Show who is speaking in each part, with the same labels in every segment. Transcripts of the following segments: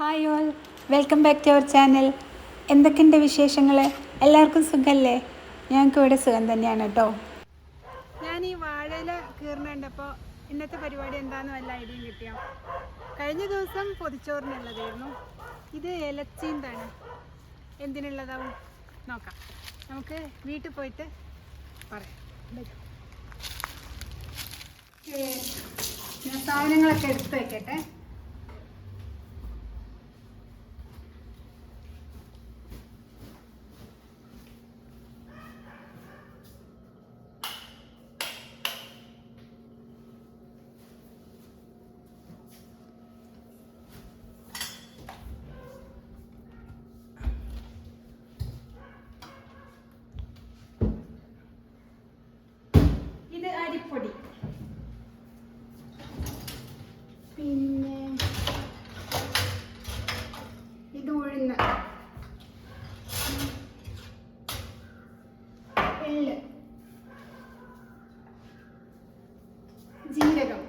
Speaker 1: Hi all welcome back to our channel എന്തൊക്കെയുണ്ട് വിശേഷങ്ങൾ എല്ലാവർക്കും സുഖമല്ലേ ഞങ്ങൾക്ക് ഇവിടെ സുഖം തന്നെയാണ് കേട്ടോ
Speaker 2: ഞാൻ ഈ വാഴയില കീറുന്നുണ്ടപ്പോൾ ഇന്നത്തെ പരിപാടി എന്താണെന്ന് വല്ല ഐഡിയയും കിട്ടിയോ? കഴിഞ്ഞ ദിവസം പൊതിച്ചോറിനുള്ളതായിരുന്നു. ഇത് ഇലച്ചീന്താണ് എന്തിനുള്ളതാവും? നോക്കാം. നമുക്ക് വീട്ടിൽ പോയിട്ട് പറയാം. ഞാൻ സാധനങ്ങളൊക്കെ എടുത്ത് വെക്കട്ടെ ഇത് അരിപ്പൊടി പിന്നെ ഇത് ഉഴുന്ന് എള്ള് ജീരകം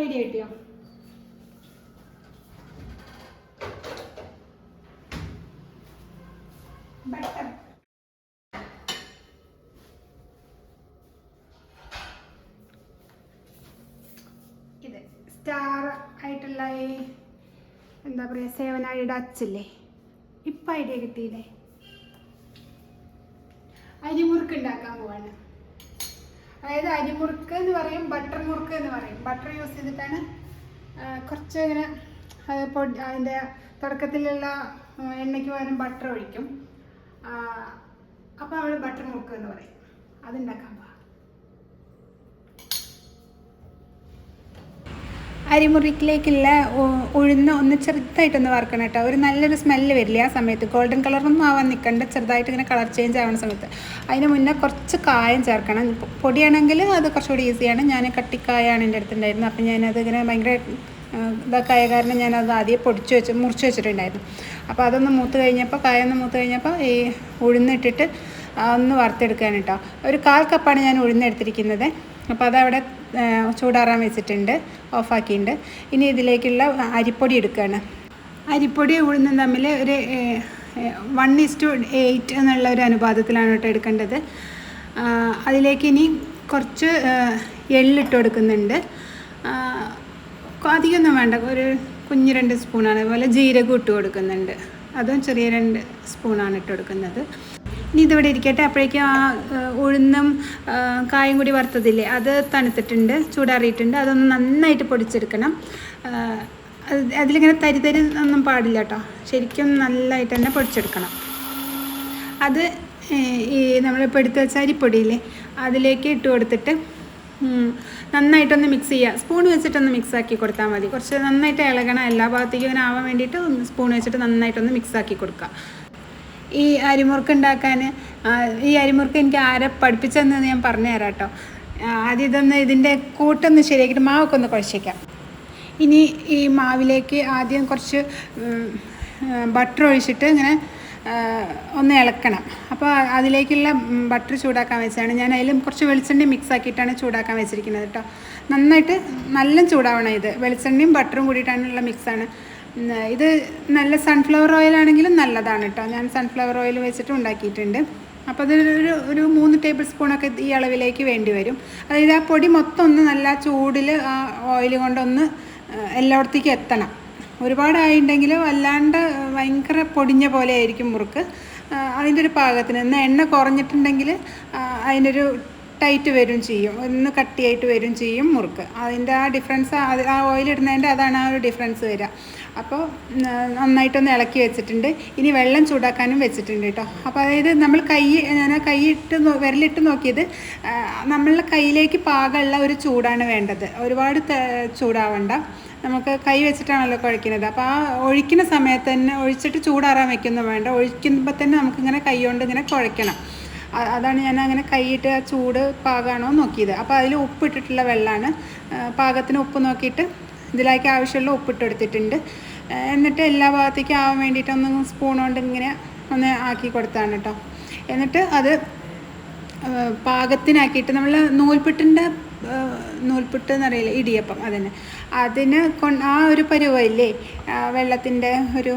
Speaker 2: ഐഡിയ കിട്ടിയോ? ബട്ടർ ഇത് സ്റ്റാർ ആയിട്ടുള്ള എന്താ പറയുക സേവനാഴിയുടെ അച്ചില്ലേ? ഇപ്പം ഐഡിയ കിട്ടിയില്ലേ അരിമുറുക്ക് ഉണ്ടാക്കാൻ പോവാണ് അതായത് അരിമുറുക്ക് എന്ന് പറയും ബട്ടർ മുറുക്ക് എന്ന് പറയും. ബട്ടർ യൂസ് ചെയ്തിട്ടാണ് കുറച്ച് ഇങ്ങനെ പൊടി അതിന്റെ തുടക്കത്തിലുള്ള എണ്ണയ്ക്ക് പകരം ബട്ടർ ഒഴിക്കും. അപ്പോൾ അവൾ ബട്ടർ മുറുക്ക് എന്ന് പറയും. അതുണ്ടാക്കാൻ പോവാം
Speaker 1: അരിമുറിക്കിലേക്കുള്ള ഉഴുന്ന് ഒന്ന് ചെറുതായിട്ടൊന്ന് വറുക്കണം കേട്ടോ. ഒരു നല്ലൊരു സ്മെല്ല് വരില്ല ആ സമയത്ത്. ഗോൾഡൻ കളറൊന്നും ആവാൻ നിൽക്കണ്ട ചെറുതായിട്ട് ഇങ്ങനെ കളർ ചേഞ്ച് ആവുന്ന സമയത്ത്. അതിന് മുന്നേ കുറച്ച് കായം ചേർക്കണം. പൊടിയാണെങ്കിൽ അത് കുറച്ചുകൂടി ഈസിയാണ് ഞാൻ കട്ടിക്കായാണ് എന്റെ അടുത്തുണ്ടായിരുന്നത്. അപ്പം ഞാനത് ഇങ്ങനെ ഭയങ്കര ഇതൊക്കെ കാരണം ഞാനത് ആദ്യം പൊടിച്ച് വെച്ച് മുറിച്ച് വെച്ചിട്ടുണ്ടായിരുന്നു. അപ്പോൾ അതൊന്ന് മൂത്ത് കഴിഞ്ഞപ്പോൾ കായ ഒന്ന് മൂത്ത് കഴിഞ്ഞപ്പോൾ ഈ ഉഴുന്നിട്ടിട്ട് ഒന്ന് വറുത്തെടുക്കാൻ കേട്ടോ. ഒരു കാൽ കപ്പാണ് ഞാൻ ഉഴുന്നെടുത്തിരിക്കുന്നത് അപ്പോൾ അതവിടെ ചൂടാറാൻ വെച്ചിട്ടുണ്ട് ഓഫാക്കിയിട്ടുണ്ട്. ഇനി ഇതിലേക്കുള്ള അരിപ്പൊടി എടുക്കുകയാണ്. അരിപ്പൊടി ഉഴുന്നും തമ്മിൽ ഒരു വൺ ഇസ് ടു എയ്റ്റ് എന്നുള്ള ഒരു അനുപാതത്തിലാണ് കേട്ടോ എടുക്കേണ്ടത്. അതിലേക്ക് ഇനി കുറച്ച് എള്ളിട്ട് കൊടുക്കുന്നുണ്ട്. അധികമൊന്നും വേണ്ട. ഒരു കുഞ്ഞ് രണ്ട് സ്പൂണാണ് അതുപോലെ ജീരകം ഇട്ട് കൊടുക്കുന്നുണ്ട്. അതും ചെറിയ രണ്ട് സ്പൂണാണ് ഇട്ട് കൊടുക്കുന്നത്. ഇനി ഇതിവിടെ ഇരിക്കട്ടെ. അപ്പോഴേക്കും ആ ഉഴുന്നും കായും കൂടി വറുത്തതില്ലേ അത് തണുത്തിട്ടുണ്ട് ചൂടാറിയിട്ടുണ്ട്. അതൊന്ന് നന്നായിട്ട് പൊടിച്ചെടുക്കണം. അതിലിങ്ങനെ തരി തരി ഒന്നും പാടില്ല കേട്ടോ. ശരിക്കും നല്ലതായിട്ട് തന്നെ പൊടിച്ചെടുക്കണം. അത് ഈ നമ്മളിപ്പോൾ എടുത്ത് വെച്ച അരിപ്പൊടിയില്ലേ അതിലേക്ക് ഇട്ട് കൊടുത്തിട്ട് നന്നായിട്ടൊന്ന് മിക്സ് ചെയ്യുക. സ്പൂൺ വെച്ചിട്ടൊന്ന് മിക്സ് ആക്കി കൊടുത്താൽ മതി. കുറച്ച് നന്നായിട്ട് ഇളകണം. എല്ലാ ഭാഗത്തേക്കും ഇങ്ങനെ ആവാൻ വേണ്ടിയിട്ട് സ്പൂൺ വെച്ചിട്ട് നന്നായിട്ടൊന്ന് മിക്സ് ആക്കി കൊടുക്കുക. ഈ അരിമുറുക്ക് ഉണ്ടാക്കാൻ ഈ അരിമുറുക്ക് എനിക്ക് ആരെ പഠിപ്പിച്ചതെന്ന് ഞാൻ പറഞ്ഞു തരാം കേട്ടോ. ആദ്യം ഇതൊന്ന് ഇതിന്റെ കൂട്ടൊന്ന് ശരിയാക്കിയിട്ട് മാവൊക്കെ ഒന്ന് കുഴച്ചേക്കാം. ഇനി ഈ മാവിലേക്ക് ആദ്യം കുറച്ച് ബട്ടർ ഒഴിച്ചിട്ട് ഇങ്ങനെ ഒന്ന് ഇളക്കണം. അപ്പോൾ അതിലേക്കുള്ള ബട്ടർ ചൂടാക്കാൻ വെച്ചാണ് ഞാൻ അതിലും കുറച്ച് വെളിച്ചെണ്ണയും മിക്സ് ആക്കിയിട്ടാണ് ചൂടാക്കാൻ വെച്ചിരിക്കുന്നത് കേട്ടോ. നന്നായിട്ട് നല്ല ചൂടാവണം ഇത്. വെളിച്ചെണ്ണയും ബട്ടറും കൂടിയിട്ടാണുള്ള മിക്സാണ് ഇത് നല്ല സൺഫ്ലവർ ഓയിൽ ആണെങ്കിലും നല്ലതാണ് കേട്ടോ ഞാൻ സൺഫ്ലവർ ഓയിൽ വെച്ചിട്ട് ഉണ്ടാക്കിയിട്ടുണ്ട്. അപ്പോൾ അതൊരു ഒരു മൂന്ന് ടേബിൾ സ്പൂണൊക്കെ ഈ അളവിലേക്ക് വേണ്ടി വരും. അതായത് ആ പൊടി മൊത്തം ഒന്ന് നല്ല ചൂടിൽ ആ ഓയിൽ കൊണ്ടൊന്ന് എല്ലായിടത്തേക്കും എത്തണം. ഒരുപാടായിട്ടുണ്ടെങ്കിൽ വല്ലാണ്ട് ഭയങ്കര പൊടിഞ്ഞ പോലെ ആയിരിക്കും മുറുക്ക്. അതിന്റെ ഒരു പാകത്തിന് എന്നാൽ എണ്ണ കുറഞ്ഞിട്ടുണ്ടെങ്കിൽ അതിനൊരു ടൈറ്റ് വരും ചെയ്യും. ഒന്ന് കട്ടിയായിട്ട് വരും ചെയ്യും മുറുക്ക്. അതിന്റെ ആ ഡിഫറൻസ് അത് ആ ഓയിൽ ഇടുന്നതിന്റെ അതാണ് ആ ഒരു ഡിഫറൻസ് വരിക അപ്പോൾ നന്നായിട്ടൊന്ന് ഇളക്കി വെച്ചിട്ടുണ്ട്. ഇനി വെള്ളം ചൂടാക്കാനും വെച്ചിട്ടുണ്ട് കേട്ടോ. അപ്പോൾ അതായത് നമ്മൾ കൈ ഞാൻ കൈ ഇട്ട് വിരലിട്ട് നോക്കിയത് നമ്മളുടെ കയ്യിലേക്ക് പാകമുള്ള ഒരു ചൂടാണ് വേണ്ടത്. ഒരുപാട് ചൂടാവണ്ട. നമുക്ക് കൈ വെച്ചിട്ടാണല്ലോ കുഴക്കുന്നത്. അപ്പോൾ ആ ഒഴിക്കുന്ന സമയത്ത് തന്നെ ഒഴിച്ചിട്ട് ചൂടാറാൻ വെക്കുന്നു വേണ്ട. ഒഴിക്കുമ്പോൾ തന്നെ നമുക്കിങ്ങനെ കൈ കൊണ്ട് ഇങ്ങനെ കുഴക്കണം അതാണ് ഞാൻ അങ്ങനെ കൈയിട്ട് ആ ചൂട് പാകമാണോ നോക്കിയത്. അപ്പോൾ അതിൽ ഉപ്പിട്ടിട്ടുള്ള വെള്ളമാണ്. പാകത്തിന് ഉപ്പ് നോക്കിയിട്ട് ഇതിലേക്ക് ആവശ്യമുള്ള ഉപ്പിട്ട് എടുത്തിട്ടുണ്ട്. ആ, എന്നിട്ട് എല്ലാ ഭാഗത്തേക്കും ആവാൻ വേണ്ടിയിട്ടൊന്ന് സ്പൂൺ കൊണ്ട് ഇങ്ങനെ ഒന്ന് ആക്കി കൊടുത്താണ് കേട്ടോ എന്നിട്ട് അത് പാകത്തിനാക്കിയിട്ട് നമ്മൾ നൂൽപുട്ടിന്റെ നൂൽപുട്ട് എന്നറിയില്ല ഇടിയപ്പം അതിന് അതിന് കൊ ആ ഒരു പരുവമില്ലേ വെള്ളത്തിന്റെ ഒരു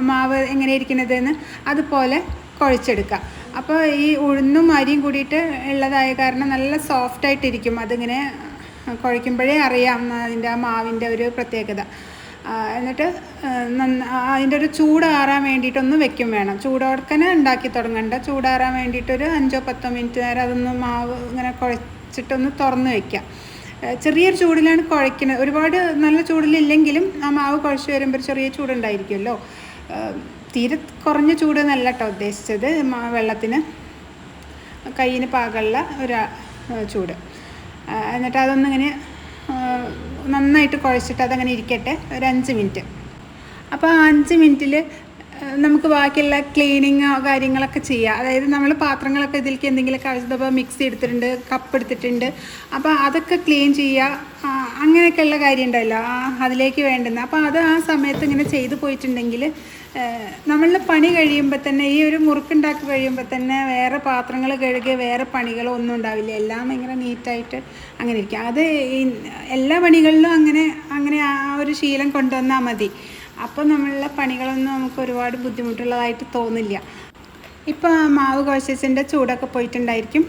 Speaker 1: മാവ് എങ്ങനെ ഇരിക്കുന്നതെന്ന് അതുപോലെ കുഴച്ചെടുക്കുക അപ്പോൾ ഈ ഉഴുന്നും അരിയും കൂടിയിട്ട് ഉള്ളതായ കാരണം നല്ല സോഫ്റ്റായിട്ടിരിക്കും അതിങ്ങനെ കുഴയ്ക്കുമ്പോഴേ അറിയാം അതിന്റെ ആ മാവിന്റെ ഒരു പ്രത്യേകത. എന്നിട്ട് അതിന്റെ ഒരു ചൂടാറാൻ വേണ്ടിയിട്ടൊന്ന് വെക്കും വേണം. ചൂടോടക്കനെ ഉണ്ടാക്കി തുടങ്ങണ്ട. ചൂടാറാൻ വേണ്ടിയിട്ടൊരു അഞ്ചോ പത്തോ മിനിറ്റ് നേരം അതൊന്ന് മാവ് ഇങ്ങനെ കുഴച്ചിട്ടൊന്ന് തുറന്ന് വെക്കാം. ചെറിയൊരു ചൂടിലാണ് കുഴക്കുന്നത് ഒരുപാട് നല്ല ചൂടിലില്ലെങ്കിലും ആ മാവ് കുഴച്ച് വരുമ്പോൾ ചെറിയ ചൂടുണ്ടായിരിക്കുമല്ലോ. തീരെ കുറഞ്ഞ ചൂട് എന്നല്ല കേട്ടോ ഉദ്ദേശിച്ചത്. വെള്ളത്തിന് കയ്യിന് പാകമുള്ള ഒരു ചൂട്. എന്നിട്ട് അതൊന്നിങ്ങനെ നന്നായിട്ട് കുഴച്ചിട്ട് അതങ്ങനെ ഇരിക്കട്ടെ. ഒരു അഞ്ച് മിനിറ്റ്. അപ്പോൾ ആ അഞ്ച് മിനിറ്റിൽ നമുക്ക് ബാക്കിയുള്ള ക്ലീനിങ് കാര്യങ്ങളൊക്കെ ചെയ്യാം. അതായത് നമ്മൾ പാത്രങ്ങളൊക്കെ ഇതിലേക്ക് എന്തെങ്കിലുമൊക്കെ ആവശ്യത്തിപ്പോൾ മിക്സി എടുത്തിട്ടുണ്ട് കപ്പ് എടുത്തിട്ടുണ്ട്. അപ്പോൾ അതൊക്കെ ക്ലീൻ ചെയ്യുക. അങ്ങനെയൊക്കെയുള്ള കാര്യം ഉണ്ടല്ലോ അതിലേക്ക് വേണ്ടുന്ന. അപ്പോൾ അത് ആ സമയത്ത് ഇങ്ങനെ ചെയ്തു പോയിട്ടുണ്ടെങ്കിൽ നമ്മളുടെ പണി കഴിയുമ്പോൾ തന്നെ ഈ ഒരു മുറുക്കുണ്ടാക്കി കഴിയുമ്പോൾ തന്നെ വേറെ പാത്രങ്ങൾ കഴുകിയ വേറെ പണികളോ ഒന്നും ഉണ്ടാവില്ല. എല്ലാം ഭയങ്കര നീറ്റായിട്ട് അങ്ങനെ ഇരിക്കും. അത് എല്ലാ പണികളിലും അങ്ങനെ അങ്ങനെ ആ ഒരു ശീലം കൊണ്ടുവന്നാൽ മതി. അപ്പോൾ നമ്മളുടെ പണികളൊന്നും നമുക്ക് ഒരുപാട് ബുദ്ധിമുട്ടുള്ളതായിട്ട് തോന്നില്ല. ഇപ്പോൾ മാവ് കുഴച്ചതിന്റെ ചൂടൊക്കെ പോയിട്ടുണ്ടായിരിക്കും.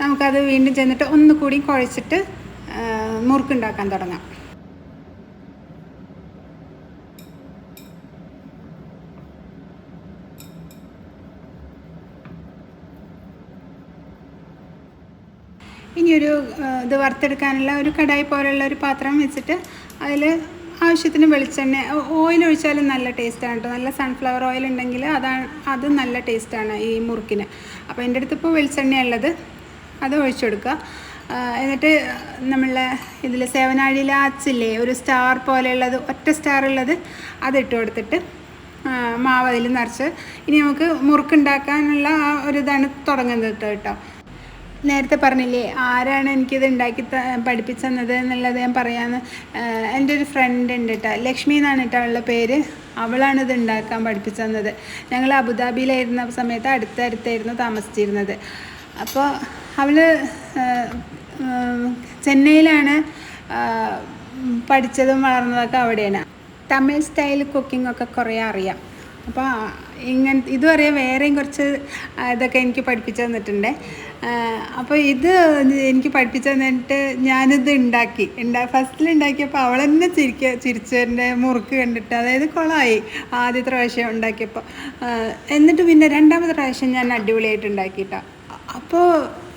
Speaker 1: നമുക്കത് വീണ്ടും ചെന്നിട്ട് ഒന്നുകൂടി കുഴച്ചിട്ട് മുറുക്കുണ്ടാക്കാൻ തുടങ്ങാം. ഇനിയൊരു ഇത് വറുത്തെടുക്കാനുള്ള ഒരു കടായി പോലെയുള്ള ഒരു പാത്രം വെച്ചിട്ട് അതിൽ ആവശ്യത്തിന് വെളിച്ചെണ്ണ ഓയിൽ ഒഴിച്ചാലും നല്ല ടേസ്റ്റാണ് കേട്ടോ നല്ല സൺഫ്ലവർ ഓയിൽ ഉണ്ടെങ്കിൽ അതാണ് അത് നല്ല ടേസ്റ്റാണ് ഈ മുറുക്കിന്. അപ്പോൾ എന്റെ അടുത്ത് ഇപ്പോൾ വെളിച്ചെണ്ണ ഉള്ളത്. അത് ഒഴിച്ചു കൊടുക്കുക. എന്നിട്ട് നമ്മളെ ഇതിൽ സേവനാഴിയിലെ അച്ചില്ലേ ഒരു സ്റ്റാർ പോലെയുള്ളത് ഒറ്റ സ്റ്റാർ ഉള്ളത് അത് ഇട്ട് കൊടുത്തിട്ട് മാവ് അതിൽ നിറച്ച്. ഇനി നമുക്ക് മുറുക്കുണ്ടാക്കാനുള്ള ആ ഒരു ഇതാണ് തുടങ്ങുന്നത് കേട്ടോ നേരത്തെ പറഞ്ഞില്ലേ ആരാണ് എനിക്കിത് ഉണ്ടാക്കി ത പഠിപ്പിച്ചു തന്നത് എന്നുള്ളത് ഞാൻ പറയാമെന്ന് എന്റെ ഒരു ഫ്രണ്ട് ഉണ്ട് കേട്ടോ ലക്ഷ്മി എന്നാണ് കേട്ടോ അവളുടെ പേര്. അവളാണ് ഇത് ഉണ്ടാക്കാൻ തന്നത് ഞങ്ങൾ അബുദാബിയിലായിരുന്ന സമയത്ത് അടുത്തടുത്തായിരുന്നു താമസിച്ചിരുന്നത്. അപ്പോൾ അവൾ ചെന്നൈയിലാണ് പഠിച്ചതും വളർന്നതൊക്കെ അവിടെയാണ്. തമിഴ് സ്റ്റൈൽ കുക്കിംഗ് ഒക്കെ കുറേ അറിയാം. അപ്പോൾ ഇങ്ങനെ ഇതും അറിയാം വേറെയും കുറച്ച് ഇതൊക്കെ എനിക്ക് പഠിപ്പിച്ചു തന്നിട്ടുണ്ട്. അപ്പോൾ ഇത് എനിക്ക് പഠിപ്പിച്ചു തന്നിട്ട് ഞാനിത് ഉണ്ടാക്കി. ഉണ്ടാ ഫസ്റ്റിൽ ഉണ്ടാക്കിയപ്പോൾ അവൾ തന്നെ ചിരിച്ച ചിരിച്ചതിന്റെ മുറുക്ക് കണ്ടിട്ട് അതായത് കുളമായി ആദ്യത്തെ പ്രാവശ്യം ഉണ്ടാക്കിയപ്പോൾ എന്നിട്ട് പിന്നെ രണ്ടാമത്തെ പ്രാവശ്യം ഞാൻ അടിപൊളിയായിട്ട് ഉണ്ടാക്കിയിട്ടാണ് അപ്പോൾ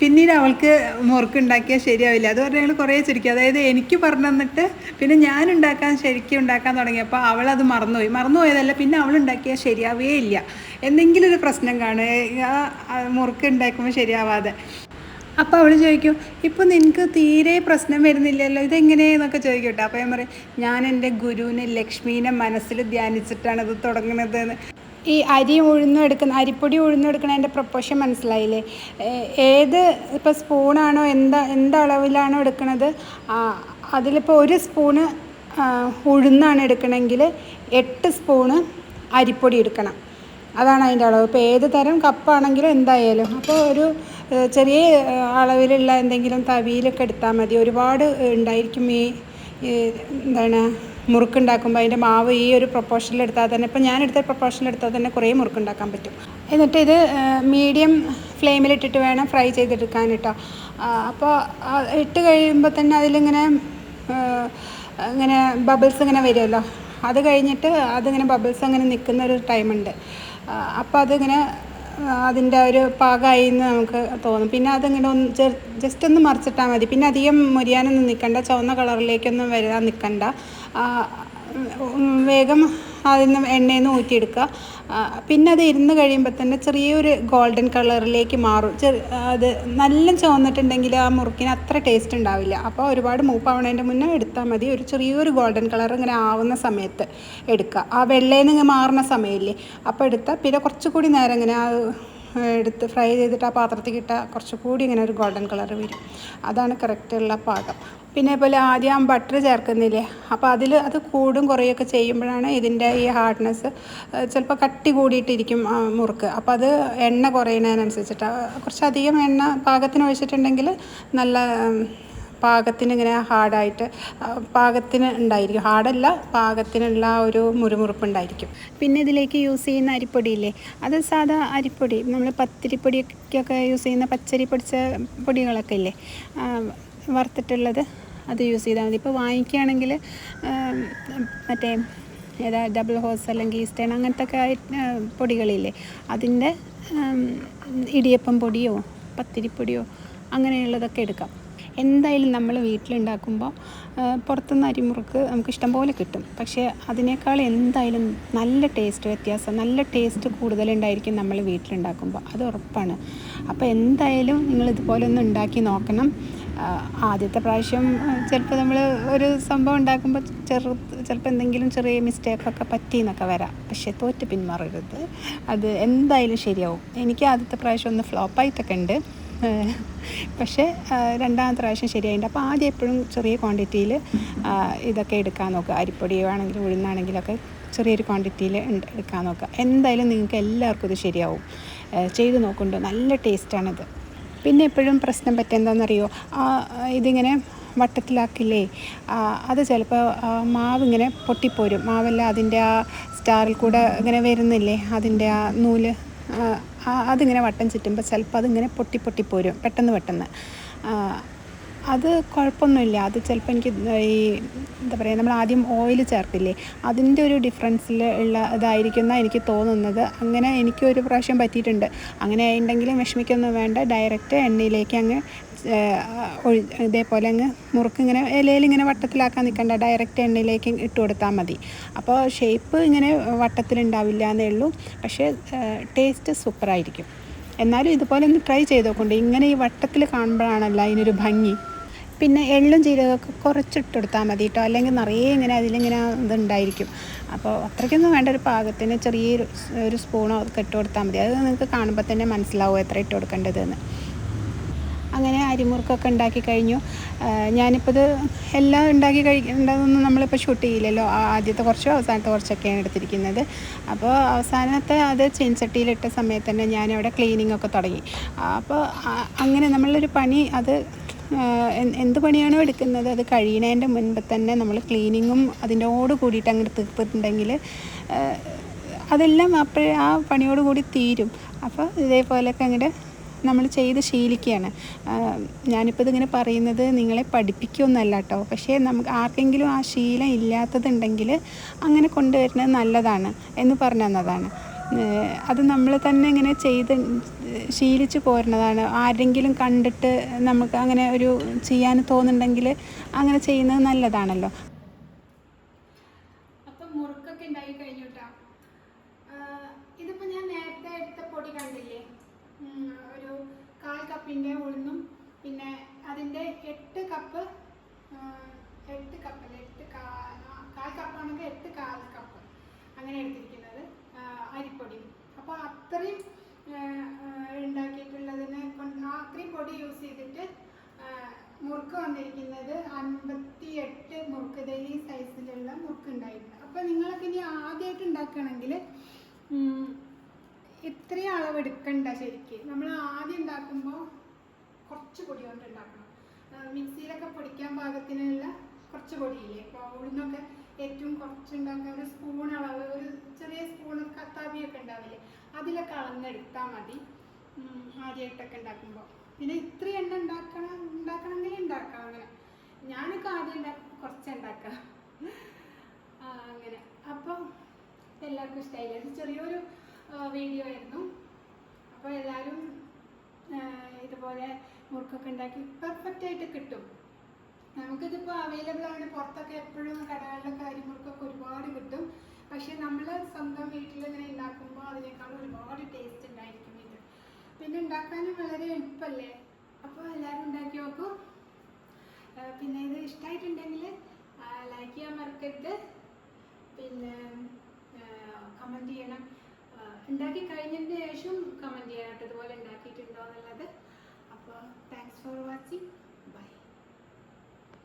Speaker 1: പിന്നീട് അവൾക്ക് മുറുക്ക് ഉണ്ടാക്കിയാൽ ശരിയാവില്ല. അത് പറഞ്ഞാൽ ഞങ്ങൾ കുറേ ചുരുക്കി. അതായത് എനിക്ക് പറഞ്ഞു തന്നിട്ട് പിന്നെ ഞാൻ ഉണ്ടാക്കാൻ ശരിക്കും ഉണ്ടാക്കാൻ തുടങ്ങിയപ്പോൾ അവൾ അത് മറന്നുപോയി. മറന്നുപോയതല്ല പിന്നെ അവൾ ഉണ്ടാക്കിയാൽ ശരിയാവേ ഇല്ല. എന്തെങ്കിലും ഒരു പ്രശ്നം കാണുക മുറുക്ക് ഉണ്ടാക്കുമ്പോൾ ശരിയാവാതെ. അപ്പോൾ അവൾ ചോദിക്കും ഇപ്പോൾ നിനക്ക് തീരെ പ്രശ്നം വരുന്നില്ലല്ലോ? ഇതെങ്ങനെയെന്നൊക്കെ ചോദിക്കും കേട്ടോ. അപ്പോൾ ഞാൻ പറയും ഞാൻ എന്റെ ഗുരുവിനെ ലക്ഷ്മീനെ മനസ്സിൽ ധ്യാനിച്ചിട്ടാണ് ഇത് തുടങ്ങുന്നത് എന്ന്. ഈ അരി ഉഴുന്നെടുക്കുന്ന അരിപ്പൊടി ഉഴുന്നെടുക്കുന്നതിന്റെ പ്രൊപ്പോഷൻ മനസ്സിലായില്ലേ? ഏത് ഇപ്പോൾ സ്പൂണാണോ എന്താ എന്തളവിലാണോ എടുക്കുന്നത് അതിലിപ്പോൾ ഒരു സ്പൂണ് ഉഴുന്നാണ് എടുക്കണമെങ്കിൽ എട്ട് സ്പൂണ് അരിപ്പൊടി എടുക്കണം. അതാണ് അതിന്റെ അളവ്. ഇപ്പോൾ ഏത് തരം കപ്പാണെങ്കിലും എന്തായാലും. അപ്പോൾ ഒരു ചെറിയ അളവിലുള്ള എന്തെങ്കിലും തവിയിലൊക്കെ എടുത്താൽ മതി. ഒരുപാട് ഉണ്ടായിരിക്കും ഈ എന്താണ് മുറുക്കുണ്ടാക്കുമ്പോൾ അതിന്റെ മാവ് ഈ ഒരു പ്രൊപ്പോഷനിൽ എടുത്താൽ തന്നെ ഇപ്പോൾ ഞാൻ എടുത്ത എടുത്താൽ തന്നെ കുറേ മുറുക്കുണ്ടാക്കാൻ പറ്റും. എന്നിട്ട് ഇത് മീഡിയം ഫ്ലെയിമിലിട്ടിട്ട് വേണം ഫ്രൈ ചെയ്തെടുക്കാൻ കേട്ടോ അപ്പോൾ ഇട്ട് കഴിയുമ്പോൾ തന്നെ അതിലിങ്ങനെ ഇങ്ങനെ ബബിൾസ് ഇങ്ങനെ വരുമല്ലോ അത് കഴിഞ്ഞിട്ട് അതിങ്ങനെ ബബിൾസ് അങ്ങനെ നിൽക്കുന്ന ഒരു ടൈമുണ്ട് അപ്പോൾ അതിങ്ങനെ അതിന്റെ ഒരു പാകമായി എന്ന് നമുക്ക് തോന്നും. പിന്നെ അതിങ്ങനെ ഒന്ന് ജസ്റ്റ് ഒന്ന് മറിച്ചിട്ടാൽ മതി. പിന്നെ അധികം മുരിയാനൊന്നും നിൽക്കണ്ട ചുവന്ന കളറിലേക്കൊന്നും വരാൻ നിൽക്കണ്ട വേഗം അതിൽ നിന്ന് എണ്ണയിൽ നിന്ന് ഊറ്റിയെടുക്കുക. പിന്നെ അത് ഇരുന്ന് കഴിയുമ്പോൾ തന്നെ ചെറിയൊരു ഗോൾഡൻ കളറിലേക്ക് മാറും. ചെറു അത് നല്ല ചുവന്നിട്ടുണ്ടെങ്കിൽ ആ മുറുക്കിന് അത്ര ടേസ്റ്റ് ഉണ്ടാവില്ല. അപ്പോൾ ഒരുപാട് മൂപ്പാവണതിന്റെ മുന്നേ എടുത്താൽ മതി. ഒരു ചെറിയൊരു ഗോൾഡൻ കളർ ഇങ്ങനെ ആവുന്ന സമയത്ത് എടുക്കുക. ആ വെള്ളയിൽ നിന്ന് മാറുന്ന സമയമില്ലേ? അപ്പോൾ എടുത്താൽ പിന്നെ കുറച്ചുകൂടി നേരം ഇങ്ങനെ ആ എടുത്ത് ഫ്രൈ ചെയ്തിട്ട് ആ പാത്രത്തിൽ ഇട്ടാൽ കുറച്ചുകൂടി ഇങ്ങനെ ഒരു ഗോൾഡൻ കളർ വരും. അതാണ് കറക്റ്റുള്ള പാകം. പിന്നെ പോലെ ആദ്യം ബട്ടർ ചേർക്കുന്നില്ലേ? അപ്പോൾ അതിൽ അത് കൂടും കുറയൊക്കെ ചെയ്യുമ്പോഴാണ് ഇതിന്റെ ഈ ഹാർഡ്നെസ് ചിലപ്പോൾ കട്ടി കൂടിയിട്ടിരിക്കും മുറുക്ക്. അപ്പോൾ അത് എണ്ണ കുറയുന്നതിനനുസരിച്ചിട്ട്. കുറച്ചധികം എണ്ണ പാകത്തിന് ഒഴിച്ചിട്ടുണ്ടെങ്കിൽ നല്ല പാകത്തിന് ഇങ്ങനെ ഹാർഡായിട്ട് പാകത്തിന് ഉണ്ടായിരിക്കും. ഹാർഡല്ല പാകത്തിനുള്ള ഒരു മുറുമുറുപ്പ് ഉണ്ടായിരിക്കും. പിന്നെ ഇതിലേക്ക് യൂസ് ചെയ്യുന്ന അരിപ്പൊടിയില്ലേ അത് സാധാ അരിപ്പൊടി നമ്മൾ പത്തിരിപ്പൊടിക്കൊക്കെ യൂസ് ചെയ്യുന്ന പച്ചരി പൊടിച്ച പൊടികളൊക്കെ ഇല്ലേ? വറുത്തിട്ടുള്ളത്? അത് യൂസ് ചെയ്താൽ മതി. ഇപ്പോൾ വാങ്ങിക്കുകയാണെങ്കിൽ മറ്റേ ഏതാ ഡബിൾ ഹോസ് അല്ലെങ്കിൽ ഈസ്റ്റേൺ അങ്ങനത്തെ ഒക്കെ പൊടികളില്ലേ? അതിന്റെ ഇടിയപ്പം പൊടിയോ പത്തിരിപ്പൊടിയോ അങ്ങനെയുള്ളതൊക്കെ എടുക്കാം. എന്തായാലും നമ്മൾ വീട്ടിലുണ്ടാക്കുമ്പോൾ പുറത്തുനിന്ന് അരിമുറുക്ക് നമുക്ക് ഇഷ്ടംപോലെ കിട്ടും. പക്ഷേ അതിനേക്കാൾ എന്തായാലും നല്ല ടേസ്റ്റ് വ്യത്യാസം നല്ല ടേസ്റ്റ് കൂടുതലുണ്ടായിരിക്കും നമ്മൾ വീട്ടിലുണ്ടാക്കുമ്പോൾ. അത് ഉറപ്പാണ്. അപ്പോൾ എന്തായാലും നിങ്ങൾ ഇതുപോലെ ഒന്ന് ഉണ്ടാക്കി നോക്കണം. ആദ്യത്തെ പ്രാവശ്യം ചിലപ്പോൾ നമ്മൾ ഒരു സംഭവം ഉണ്ടാക്കുമ്പോൾ ചെറു ചിലപ്പോൾ എന്തെങ്കിലും ചെറിയ മിസ്റ്റേക്കൊക്കെ പറ്റി എന്നൊക്കെ വരാം. പക്ഷേ തോറ്റ് പിന്മാറരുത്. അത് എന്തായാലും ശരിയാവും. എനിക്ക് ആദ്യത്തെ പ്രാവശ്യം ഒന്ന് ഫ്ലോപ്പായിട്ടൊക്കെ ഉണ്ട്. പക്ഷേ രണ്ടാമത്തെ പ്രാവശ്യം ശരിയായിട്ടുണ്ട് അപ്പോൾ ആദ്യം എപ്പോഴും ചെറിയ ക്വാണ്ടിറ്റിയിൽ ഇതൊക്കെ എടുക്കാൻ നോക്കുക. അരിപ്പൊടി ആണെങ്കിലും ഉഴുന്നാണെങ്കിലൊക്കെ ചെറിയൊരു ക്വാണ്ടിറ്റിയിൽ എടുക്കാൻ നോക്കുക. എന്തായാലും നിങ്ങൾക്ക് എല്ലാവർക്കും ഇത് ശരിയാവും. ചെയ്ത് നോക്കുന്നുണ്ട്. നല്ല ടേസ്റ്റാണിത് പിന്നെ എപ്പോഴും പ്രശ്നം ആ, ഇതിങ്ങനെ വട്ടത്തിലാക്കില്ലേ? അത് ചിലപ്പോൾ ആ, മാവ് ഇങ്ങനെ പൊട്ടിപ്പോരും. മാവെല്ലാം അതിന്റെ ആ സ്റ്റാറിൽ കൂടെ ഇങ്ങനെ വരുന്നില്ലേ? അതിന്റെ ആ നൂൽ അതിങ്ങനെ വട്ടം ചുറ്റുമ്പോൾ ചിലപ്പോൾ അതിങ്ങനെ പൊട്ടി പൊട്ടിപ്പോരും. പെട്ടെന്ന് പെട്ടെന്ന്. അത് കുഴപ്പമൊന്നുമില്ല. അത് ചിലപ്പോൾ എനിക്ക് ഈ എന്താ പറയുക നമ്മൾ ആദ്യം ഓയിൽ ചേർത്തില്ലേ അതിന്റെ ഒരു ഡിഫറൻസിൽ ഉള്ള ഇതായിരിക്കും എന്നാണ് എനിക്ക് തോന്നുന്നത്. അങ്ങനെ എനിക്ക് ഒരു പ്രാവശ്യം പറ്റിയിട്ടുണ്ട്. അങ്ങനെ ഉണ്ടെങ്കിലും വിഷമിക്കൊന്നും വേണ്ട. ഡയറക്റ്റ് എണ്ണയിലേക്ക് അങ്ങ് ഇതേപോലെ അങ്ങ് മുറുക്ക് ഇങ്ങനെ ഇലയിൽ ഇങ്ങനെ വട്ടത്തിലാക്കാൻ നിൽക്കണ്ട. ഡയറക്റ്റ് എണ്ണയിലേക്ക് ഇട്ട് കൊടുത്താൽ മതി. അപ്പോൾ ഷേപ്പ് ഇങ്ങനെ വട്ടത്തിലുണ്ടാവില്ല എന്നേ ഉള്ളൂ. പക്ഷേ ടേസ്റ്റ് സൂപ്പറായിരിക്കും എന്നാലും ഇതുപോലെ ഒന്ന് ട്രൈ ചെയ്ത് നോക്കുന്നുണ്ട് ഇങ്ങനെ ഈ വട്ടത്തിൽ കാണുമ്പോഴാണല്ലോ അതിനൊരു ഭംഗി. പിന്നെ എള്ളും ജീരകമൊക്കെ കുറച്ചിട്ട് കൊടുത്താൽ മതി കേട്ടോ അല്ലെങ്കിൽ നിറയെ ഇങ്ങനെ അതിലിങ്ങനെ ഇതുണ്ടായിരിക്കും. അപ്പോൾ അത്രയ്ക്കൊന്നും വേണ്ട ഒരു പാകത്തിന് ചെറിയൊരു ഒരു സ്പൂണോ ഒക്കെ ഇട്ട് കൊടുത്താൽ മതി. അത് നിങ്ങൾക്ക് കാണുമ്പോൾ തന്നെ മനസ്സിലാവും എത്ര ഇട്ട് കൊടുക്കേണ്ടതെന്ന്. അങ്ങനെ അരിമുറുക്കൊക്കെ ഉണ്ടാക്കി കഴിഞ്ഞു. ഞാനിപ്പോൾ ഇത് എല്ലാം ഉണ്ടാക്കി കഴിക്കേണ്ടതൊന്നും നമ്മളിപ്പോൾ ഷൂട്ട് ചെയ്യില്ലല്ലോ. ആദ്യത്തെ കുറച്ചോ അവസാനത്തെ കുറച്ചൊക്കെയാണ് എടുത്തിരിക്കുന്നത്. അപ്പോൾ അവസാനത്തെ അത് ചെയിൻചട്ടിയിലിട്ട സമയത്ത് തന്നെ ഞാനവിടെ ക്ലീനിങ് ഒക്കെ തുടങ്ങി. അപ്പോൾ അങ്ങനെ നമ്മളൊരു പണി അത് എന്ത് പണിയാണോ എടുക്കുന്നത്? അത് കഴിയുന്നതിന്റെ മുൻപ് തന്നെ നമ്മൾ ക്ലീനിങ്ങും അതിനോട് കൂടിയിട്ട് അങ്ങോട്ട് തീർത്തിട്ടുണ്ടെങ്കിൽ അതെല്ലാം അപ്പോഴേ ആ പണിയോട് കൂടി തീരും. അപ്പോൾ ഇതേപോലെയൊക്കെ അങ്ങോട്ട് നമ്മൾ ചെയ്ത് ശീലിക്കുകയാണ്. ഞാനിപ്പോൾ ഇതിങ്ങനെ പറയുന്നത് നിങ്ങളെ പഠിപ്പിക്കുമെന്നല്ല കേട്ടോ. പക്ഷേ നമുക്ക് ആർക്കെങ്കിലും ആ ശീലം ഇല്ലാത്തതുണ്ടെങ്കിൽ അങ്ങനെ കൊണ്ടുവരുന്നത് നല്ലതാണ് എന്ന് പറഞ്ഞു തന്നതാണ്. അത് നമ്മൾ തന്നെ ഇങ്ങനെ ചെയ്ത് ശീലിച്ച് പോരുന്നതാണ്. ആരെങ്കിലും കണ്ടിട്ട് നമുക്ക് അങ്ങനെ ഒരു ചെയ്യാൻ തോന്നുന്നുണ്ടെങ്കിൽ അങ്ങനെ ചെയ്യുന്നത് നല്ലതാണല്ലോ.
Speaker 2: അപ്പം ഞാൻ നേരത്തെ എടുത്ത പൊടി കണ്ടില്ലേ? ഒരു കാൽ പിന്നെ അതിന്റെ എട്ട് കപ്പ് എട്ട് കപ്പല്ല? എട്ട് കാ കാൽ കപ്പാണെങ്കിൽ എട്ട് കാൽ കപ്പ്. അങ്ങനെ അരിപ്പൊടിയും അപ്പോൾ അത്രയും ഉണ്ടാക്കിയിട്ടുള്ളതിന് കൊണ്ട് അത്രയും പൊടി യൂസ് ചെയ്തിട്ട് മുറുക്ക് വന്നിരിക്കുന്നത് അൻപത്തി എട്ട് മുറുക്ക് ഈ സൈസിലുള്ള മുറുക്ക് ഉണ്ടായിട്ടുണ്ട്. അപ്പോൾ നിങ്ങളൊക്കെ ഇനി ആദ്യമായിട്ട് ഉണ്ടാക്കുകയാണെങ്കിൽ ഇത്രയും അളവ് എടുക്കണ്ട ശരിക്ക്. നമ്മൾ ആദ്യം ഉണ്ടാക്കുമ്പോൾ കുറച്ച് പൊടി കൊണ്ട് ഉണ്ടാക്കണം. മിക്സിയിലൊക്കെ പൊടിക്കാൻ പാകത്തിനുള്ള കുറച്ച് പൊടിയില്ലേ? അപ്പോൾ അവിടുന്നൊക്കെ ഏറ്റവും കുറച്ച് ഉണ്ടാക്കുക ഒരു സ്പൂൺ അളവ് ഒരു ചെറിയ സ്പൂൺ കത്താബിയൊക്കെ ഉണ്ടാവില്ലേ? അതിലൊക്കെ അളന്നെടുത്താൽ മതി. ആദ്യമായിട്ടൊക്കെ ഉണ്ടാക്കുമ്പോൾ പിന്നെ ഇത്ര എണ്ണ ഉണ്ടാക്കണം ഉണ്ടാക്കണമെങ്കിൽ ഉണ്ടാക്കാം അങ്ങനെ. ഞാനൊക്കെ ആദ്യം ഉണ്ടാക്കും കുറച്ച് ഉണ്ടാക്കാം. അങ്ങനെ. അപ്പം എല്ലാവർക്കും ഇഷ്ടമായില്ല ഇത് ചെറിയൊരു വീഡിയോ ആയിരുന്നു. അപ്പോൾ എല്ലാവരും ഇതുപോലെ മുറുക്കൊക്കെ ഉണ്ടാക്കി പെർഫെക്റ്റ് ആയിട്ട് കിട്ടും. നമുക്കിതിപ്പോൾ അവൈലബിൾ ആണ്. പുറത്തൊക്കെ എപ്പോഴും കടകളിലൊക്കെ അരിമുറുക്കൊക്കെ ഒരുപാട് കിട്ടും. പക്ഷേ നമ്മൾ സ്വന്തം വീട്ടിൽ ഇങ്ങനെ ഉണ്ടാക്കുമ്പോൾ അതിനേക്കാൾ ഒരുപാട് ടേസ്റ്റ് ഉണ്ടായിരിക്കും ഇത്. പിന്നെ ഉണ്ടാക്കാനും വളരെ എളുപ്പമല്ലേ അപ്പോൾ എല്ലാവരും ഉണ്ടാക്കി നോക്കൂ. പിന്നെ ഇത് ഇഷ്ടമായിട്ടുണ്ടെങ്കിൽ ലൈക്ക് ചെയ്യാൻ മറക്കരുത്. പിന്നെ കമന്റ് ചെയ്യണം.
Speaker 1: ഉണ്ടാക്കി കഴിഞ്ഞതിന് ശേഷം കമന്റ് ചെയ്യാനായിട്ട് ഇതുപോലെ ഉണ്ടാക്കിയിട്ടുണ്ടോ എന്നുള്ളത്. അപ്പോൾ താങ്ക്സ് ഫോർ വാച്ചിങ്